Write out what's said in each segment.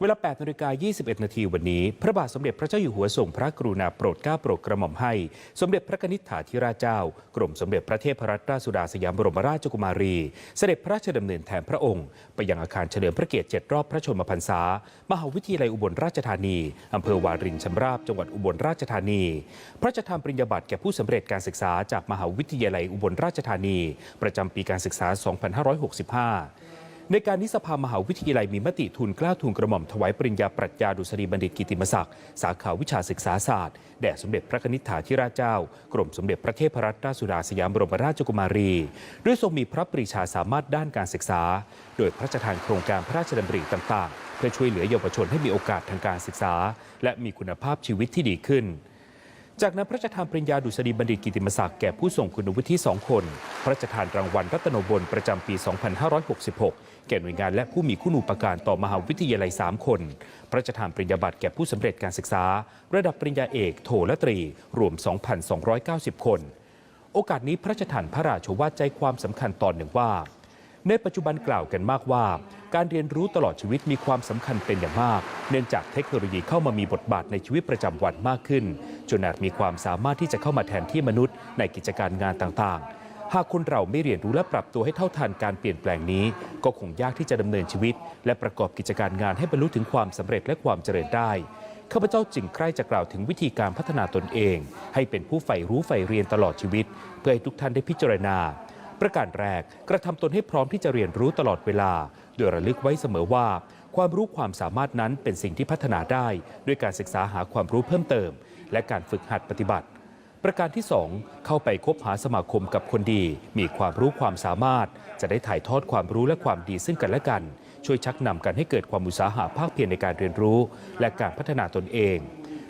เวลา8นาฬิกา21 นาทีวันนี้ พระบาทสมเด็จพระเจ้าอยู่หัวทรงพระกรุณาโปรดเกล้าโปรดกระหม่อมให้ สมเด็จพระนิษฐาธิราชเจ้า กรมสมเด็จพระเทพรัตนราชสุดาสยามบรมราชกุมารี เสด็จพระราชดำเนินแทนพระองค์ ไปยังอาคารเฉลิมพระเกียรติ7รอบพระชนมพรรษา มหาวิทยาลัยอุบลราชธานี อำเภอวารินชำราบจังหวัดอุบลราชธานี พระราชทานปริญญาบัตรแก่ผู้สำเร็จการศึกษาจากมหาวิทยาลัยอุบลราชธานี ประจำปีการศึกษา 2565 ในการนี้สภามหาวิทยาลัยมีมติทุนกล้าทุนกระหม่อมถวายปริญญาปรัชญาดุษฎีบัณฑิตกิติมศักดิ์สาขาวิชาศึกษาศาสตร์แด่สมเด็จพระนิษฐาธิราชเจ้า กรมสมเด็จพระเทพรัตนราชสุดาสยามบรมราชกุมารี ด้วยทรงมีพระปรีชาสามารถด้านการศึกษา โดยพระราชทานโครงการพระราชดำริต่าง ๆ เพื่อช่วยเหลือเยาวชนให้มีโอกาสทางการศึกษา และมีคุณภาพชีวิตที่ดีขึ้น จากนั้นพระราชทานปริญญาดุษฎีบัณฑิตกิติมศักดิ์แก่ผู้ทรงคุณวุฒิสองคน พระราชทานรางวัลรัตนบลประจำปี 2566 แก่หน่วยงานและผู้มีคุณูปการต่อมหาวิทยาลัย 3 คน พระราชทานปริญญาบัตรแก่ผู้สำเร็จการศึกษา ระดับปริญญาเอกโทและตรี รวม 2,290 คน โอกาสนี้พระราชทานพระราชวาทใจความสำคัญตอนหนึ่งว่า ในปัจจุบันกล่าวกันมากว่า การเรียนรู้ตลอดชีวิตมีความสำคัญเป็นอย่างมาก เนื่องจากเทคโนโลยีเข้ามามีบทบาทในชีวิตประจำวันมากขึ้น จนอาจมีความสามารถที่จะเข้ามาแทนที่มนุษย์ในกิจการงานต่างๆ หากคนเราไม่เรียนรู้และปรับตัวให้เท่าทันการเปลี่ยนแปลงนี้ ก็คงยากที่จะดำเนินชีวิต และประกอบกิจการงานให้บรรลุถึงความสำเร็จและความเจริญได้ข้าพเจ้าจึงใคร่จะกล่าวถึงวิธีการพัฒนาตนเอง ให้เป็นผู้ใฝ่รู้ใฝ่เรียนตลอดชีวิต เพื่อให้ทุกท่านได้พิจารณา ประการแรก กระทำตนให้พร้อมที่จะเรียนรู้ตลอดเวลา โดยระลึกไว้เสมอว่า ความรู้ความสามารถนั้นเป็นสิ่งที่พัฒนาได้ ด้วยการศึกษาหาความรู้เพิ่มเติม และการฝึกหัดปฏิบัติ ประการที่ 2 เข้าไปคบหาสมาคมกับคนดี มีความรู้ความสามารถ จะได้ถ่ายทอดความรู้และความดีซึ่งกันและกัน ช่วยชักนำกันให้เกิดความอุตสาหะภาคเพียรในการเรียนรู้ และการพัฒนาตนเอง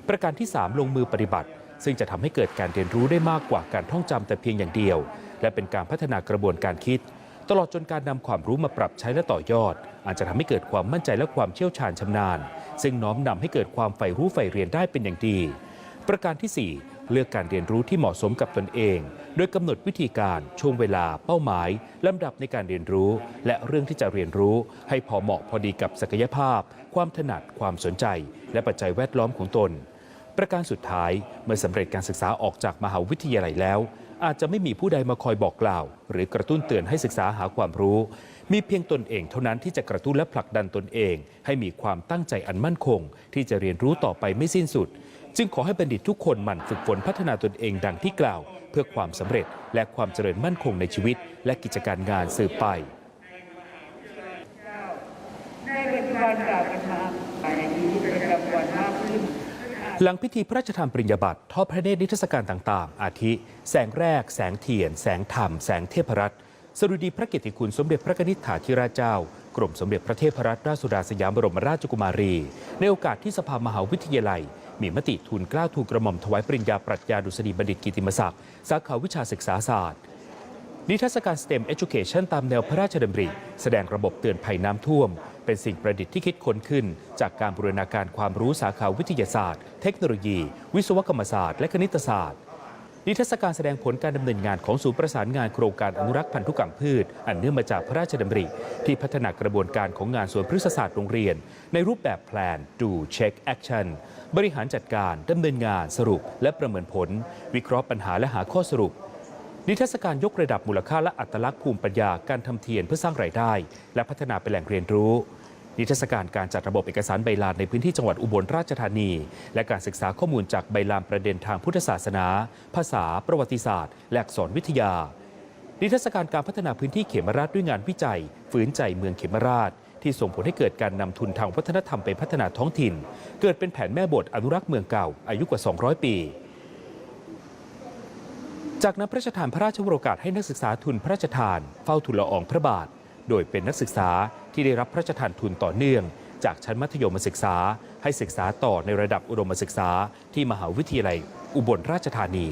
ประการที่ 3 ลงมือปฏิบัติ ซึ่งจะทำให้เกิดการเรียนรู้ได้มากกว่าการท่องจำแต่เพียงอย่างเดียว และเป็นการพัฒนากระบวนการคิด ตลอดจนการนำความรู้มาปรับใช้และต่อยอด อาจจะทำให้เกิดความมั่นใจและความเชี่ยวชาญชำนาญ ซึ่งน้อมนำให้เกิดความใฝ่รู้ใฝ่เรียนได้เป็นอย่างดี ประการที่ 4 เลือกการเรียนรู้ที่เหมาะสมกับตนเอง โดยกำหนดวิธีการ ช่วงเวลา เป้าหมายลำดับในการเรียนรู้ และเรื่องที่จะเรียนรู้ ให้พอเหมาะพอดีกับศักยภาพ ความถนัด ความสนใจ และปัจจัยแวดล้อมของตน ประการสุดท้ายเมื่อสำเร็จการศึกษาออกจากมหาวิทยาลัยแล้ว อาจจะไม่มีผู้ใดมาคอยบอกกล่าว หรือกระตุ้นเตือนให้ศึกษาหาความรู้ มีเพียงตนเองเท่านั้นที่จะกระตุ้นและผลักดันตนเอง ให้มีความตั้งใจอันมั่นคง ที่จะเรียนรู้ต่อไปไม่สิ้นสุด จึงขอให้บัณฑิตทุกคนหมั่นฝึกฝนพัฒนาตนเองดังที่กล่าว เพื่อความสำเร็จและความเจริญมั่นคงในชีวิต และกิจการงานสืบไปในปัจจุบันกล่าวกันมาภายในชีวิตประจำวันมาก หลังพิธีพระราชทานปริญญาบัตรทอดพระเนตรนิทรรศการต่างๆ อาทิ แสงแรก แสงเทียน แสงธรรม แสงเทพรัตน์สรุดีพระเกียรติคุณสมเด็จพระนิษฐาธิราชเจ้า กรมสมเด็จพระเทพรัตนราชสุดาสยามบรมราชกุมารี ในโอกาสที่สภามหาวิทยาลัย มีมติทุนกล้าทูลกระหม่อมถวายปริญญาปรัชญาดุษฎีบัณฑิตกิติมศักดิ์สาขาวิชาศึกษาศาสตร์นิทรรศการ STEM Education ตามแนวพระราชดำริ แสดงระบบเตือนภัยน้ำท่วม เป็นสิ่งประดิษฐ์ที่คิดค้นขึ้น จากการบูรณาการความรู้สาขาวิทยาศาสตร์ เทคโนโลยี วิศวกรรมศาสตร์ และคณิตศาสตร์ นิทรรศการแสดงผลการดำเนินงานของศูนย์ประสานงานโครงการอนุรักษ์พันธุกรรมพืช อันเนื่องมาจากพระราชดำริ ที่พัฒนากระบวนการของงานสวนพฤกษศาสตร์โรงเรียน ในรูปแบบแพลน do check action บริหารจัดการดำเนินงานสรุป และประเมินผล วิเคราะห์ปัญหาและหาข้อสรุป นิทรรศการยกระดับมูลค่าและอัตลักษณ์ภูมิปัญญาการทำเทียนเพื่อสร้างรายได้ และพัฒนาเป็นแหล่งเรียนรู้ นิทรรศการการจัดระบบเอกสารใบลานในพื้นที่จังหวัดอุบลราชธานี และการศึกษาข้อมูลจากใบลานประเด็นทางพุทธศาสนา ภาษา ประวัติศาสตร์ และอักษรวิทยา นิทรรศการการพัฒนาพื้นที่เขมราชด้วยงานวิจัย ฝืนใจเมืองเขมราช ที่ส่งผลให้เกิดการนำทุนทางวัฒนธรรมไปพัฒนาท้องถิ่น เกิดเป็นแผนแม่บทอนุรักษ์เมืองเก่าอายุกว่า 200 ปี จากนั้นพระราชทานพระราชวโรกาสให้นักศึกษาทุนพระราชทาน เฝ้าทุนละอองพระบาท โดยเป็นนักศึกษาที่ได้รับพระราชทานทุนต่อเนื่อง จากชั้นมัธยมศึกษา ให้ศึกษาต่อในระดับอุดมศึกษา ที่มหาวิทยาลัยอุบลราชธานี